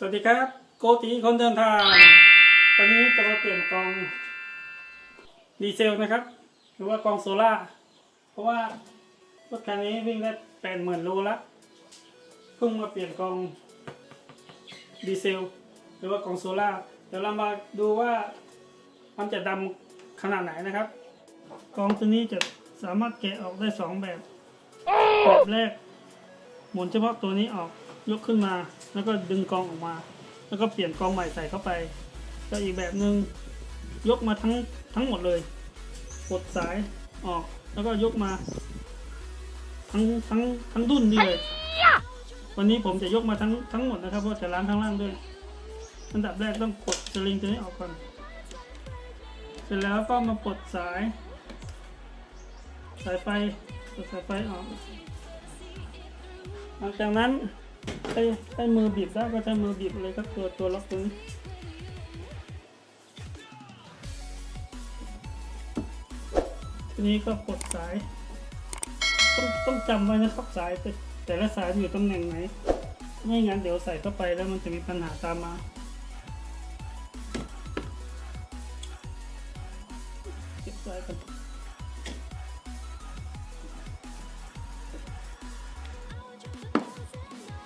สวัสดีครับ โกติคนเดินทาง ตอนนี้จะมาเปลี่ยนกองดีเซลนะครับ หรือว่ากองโซล่า เพราะว่ารถคันนี้วิ่งได้แปดหมื่นโลละเพิ่งมาเปลี่ยนกองดีเซล หรือว่ากองโซล่า เดี๋ยวเรามาดูว่ามันจะดำขนาดไหนนะครับ กองตัวนี้จะสามารถแกะออกได้สองแบบ แบบแรก หมุนเฉพาะตัวนี้ออก ยกขึ้นมา แล้วก็ดึงกองออกมา แล้วก็เปลี่ยนกองใหม่ใส่เข้าไปแล้วอีกแบบหนึ่งยกมาทั้งทั้งหมดเลย กดสายออกแล้วก็ยกมา ทั้งทั้งทั้งดุนนี่เลย วันนี้ผมจะยกมาทั้งทั้งหมดนะครับเพราะจะล้างข้างล่างด้วย อันดับแรกต้องกดสลิงตัวนี้ออกก่อน เสร็จแล้วก็มาปลดสาย สายไฟปลดสายไฟออก หลังจากนั้น ใช้ใช้มือบีบได้ก็ใช้มือบีบเลยครับตัวตัวล็อกตรงนี้ทีนี้ก็กดสาย ต้องต้องจำไว้นะครับสายแต่แต่ละสายอยู่ตำแหน่งไหน ไม่งั้นเดี๋ยวใส่เข้าไปแล้วมันจะมีปัญหาตามมา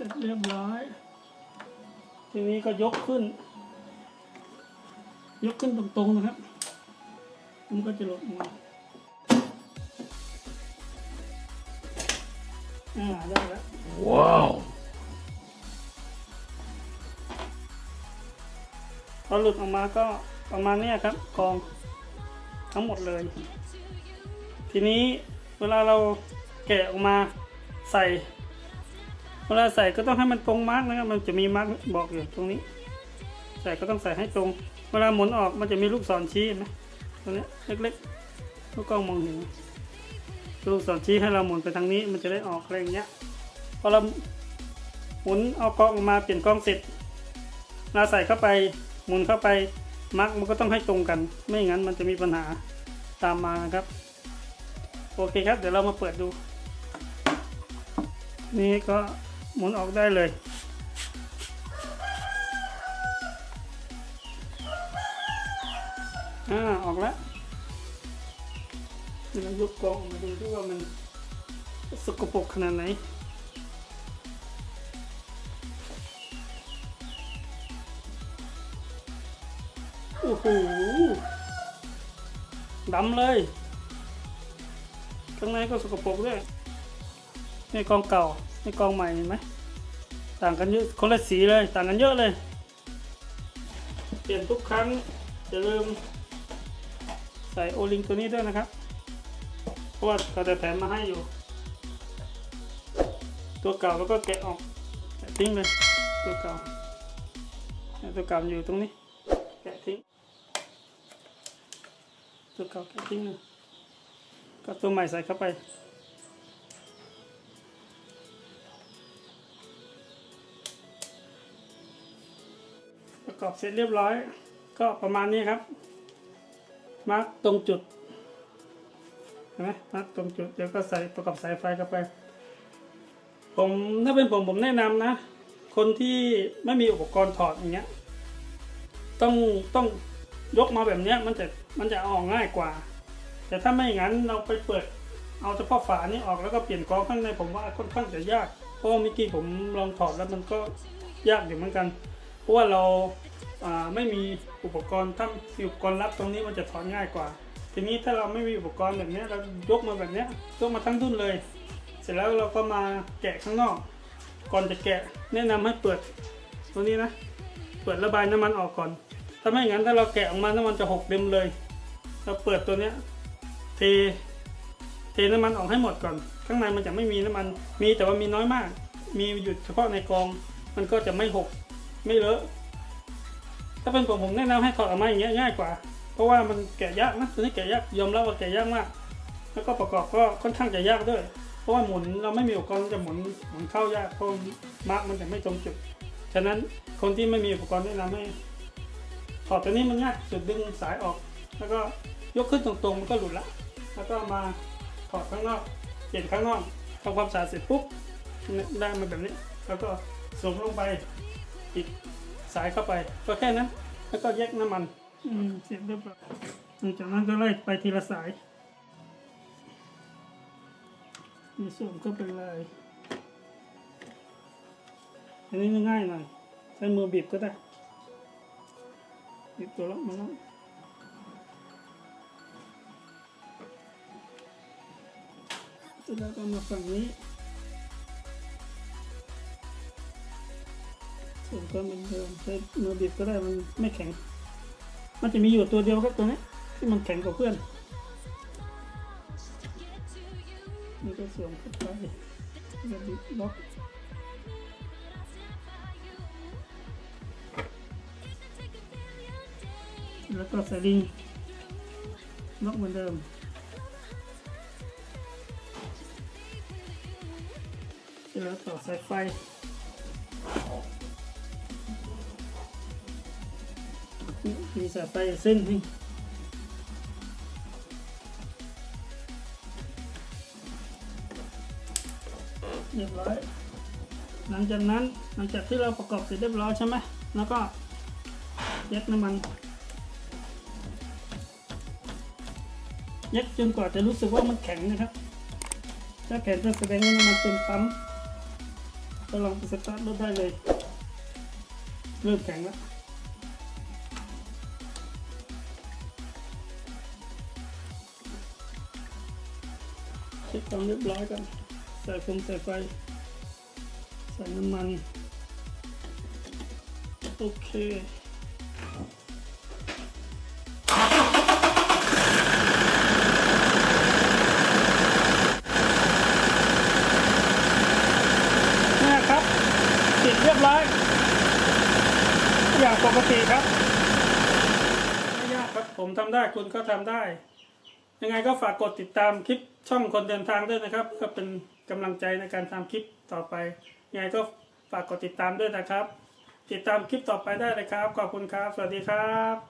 รับเสร็จเรียบร้อย ทีนี้ก็ยกขึ้น ยกขึ้นตรงๆนะครับ มันก็จะหลุดออกมาอ่าได้แล้ว Wow. พอหลุดออกมาก็ประมาณเนี้ยครับกองทั้งหมดเลย ทีนี้เวลาเราแกะออกมาใส่ เวลาใส่ก็ต้องให้มันตรงมาร์กนะครับ มันจะมีมาร์กบอกอยู่ตรงนี้ ใส่ก็ต้องใส่ให้ตรง เวลาหมุนออกมันจะมีลูกศรชี้นไหมตรงนี้เล็กๆลูกกล้องมองเห็นลูกศรชี้ให้เราหมุนไปทางนี้ มันจะได้ออกอะไรอย่างเงี้ยพอเราหมุนเอากล้องออกมาเปลี่ยนกล้องเสร็จเราใส่เข้าไปหมุนเข้าไปมาร์กมันก็ต้องให้ตรงกัน ไม่อย่างนั้นมันจะมีปัญหาตามมานะครับ โอเคครับ เดี๋ยวเรามาเปิดดู นี่ก็ หมุนออกได้เลย อ่า ออกแล้วเดี๋ยวเรายกกองออกมาดูที่ว่ามันสกปรกขนาดไหนโอ้โหดำเลยข้างในก็สกปรกด้วย นี่กองเก่านี่กองใหม่เห็นไหมต่างกันเยอะคนละสีเลยต่างกันเยอะเลย เปลี่ยนทุกครั้งอย่าลืมใส่โอลิงตัวนี้ด้วยนะครับเพราะว่าเขาจะแถมมาให้อยู่ ตัวเก่าแล้วก็แกะออกแกะทิ้งเลยตัวเก่าตัวเก่าอยู่ตรงนี้แกะทิ้ง ตัวเก่าแกะทิ้งเลยก็ตัวใหม่ใส่เข้าไป ประกอบเสร็จเรียบร้อย ก็ประมาณนี้ครับมาร์กตรงจุดเห็นไหมมาร์กตรงจุดเดี๋ยวก็ใส่ประกอบสายไฟเข้าไป ผมถ้าเป็นผมผมแนะนำนะ คนที่ไม่มีอุปกรณ์ถอดอย่างเงี้ย ต้องต้องยกมาแบบเนี้ยมันจะมันจะออกง่ายกว่า แต่ถ้าไม่อย่างนั้นเราไปเปิด เอาเฉพาะฝานี้ออกแล้วก็เปลี่ยนกรองข้างในผมว่าค่อนข้างจะยากเพราะเมื่อกี้ผมลองถอดแล้วมันก็ยากอยู่เหมือนกัน เพราะว่าเรา ไม่มีอุปกรณ์ถ้ามีอุปกรณ์รับตรงนี้มันจะถอนง่ายกว่า ทีนี้ถ้าเราไม่มีอุปกรณ์แบบนี้เรายกมาแบบนี้ยกมาทั้งดุ้นเลย เสร็จแล้วเราก็มาแกะข้างนอก ก่อนจะแกะแนะนำให้เปิดตัวนี้นะ เปิดระบายน้ำมันออกก่อน ถ้าไม่อย่างนั้นถ้าเราแกะออกมาน้ำมันจะหกเต็มเลย เราเปิดตัวเนี้ยเทเทน้ำมันออกให้หมดก่อน ข้างในมันจะไม่มีน้ำมัน มีแต่ว่ามีน้อยมาก มีอยู่เฉพาะในกอง มันก็จะไม่หก ไม่เลอะ ถ้าเป็นผมผมแนะนำให้ถอดออกมาอย่างเงี้ยง่ายกว่า เพราะว่ามันแกะยากนะตัวนี้แกะยากยอมรับว่าแกะยากมาก แล้วก็ประกอบก็ค่อนข้างจะยากด้วย เพราะว่าหมุนเราไม่มีอุปกรณ์จะหมุนหมุนเข้ายากเพราะมาร์กมันจะไม่ตรงจุด ฉะนั้นคนที่ไม่มีอุปกรณ์แนะนำให้ถอดตัวนี้มันง่ายสุดดึงสายออก แล้วก็ยกขึ้นตรงๆมันก็หลุดละ แล้วก็มาถอดข้างนอกเปลี่ยนข้างนอกทำความสะอาดเสร็จปุ๊บได้มาแบบนี้ แล้วก็สวมลงไปปิด สายเข้าไป ก็แค่นั้น แล้วก็แยกน้ำมัน อืมเสร็จเรียบร้อยหลังจากนั้นก็ไล่ไปทีละสายมีส่วมเข้าไปเลยอันนี้ง่ายหน่อย ใช้มือบีบก็ได้ บีบตัวล็อกมันแล้วเสร็จแล้วก็มาฝั่งนี้ สวมก็เหมือนเดิมใช้มือบีบก็ได้มันไม่แข็ง มันจะมีอยู่ตัวเดียวครับตัวนี้ที่มันแข็งกว่าเพื่อนนี่ก็สวมเข้าไปแล้วบิดล็อกแล้วก็สลิงล็อกเหมือนเดิมแล้วต่อสายไฟ มีสายไฟเส้นหนึงเรียบร้อย หลังจากนั้นหลังจากที่เราประกอบเสร็จเรียบร้อยใช่ไหมแล้วก็ยัดน้ำมันยัดจนกว่าจะรู้สึกว่ามันแข็งนะครับ ถ้าแข็งจะแสดงว่าน้ำมันเต็มปั๊มก็ลองไปสตาร์ทรถได้เลย เริ่มแข็งแล้ว เช็คความเรียบร้อยกันใส่ฟงใส่ไฟ ใส่น้ำมัน โอเคนี่ครับติดเรียบร้อย อย่างปกติครับ ไม่ยากครับ ผมทำได้คุณก็ทำได้ ยังไงก็ฝากกดติดตามคลิปช่องคนเดินทางด้วยนะครับ ก็เป็นกำลังใจในการทำคลิปต่อไป ยังไงก็ฝากกดติดตามด้วยนะครับ ติดตามคลิปต่อไปได้เลยครับ ขอบคุณครับ สวัสดีครับ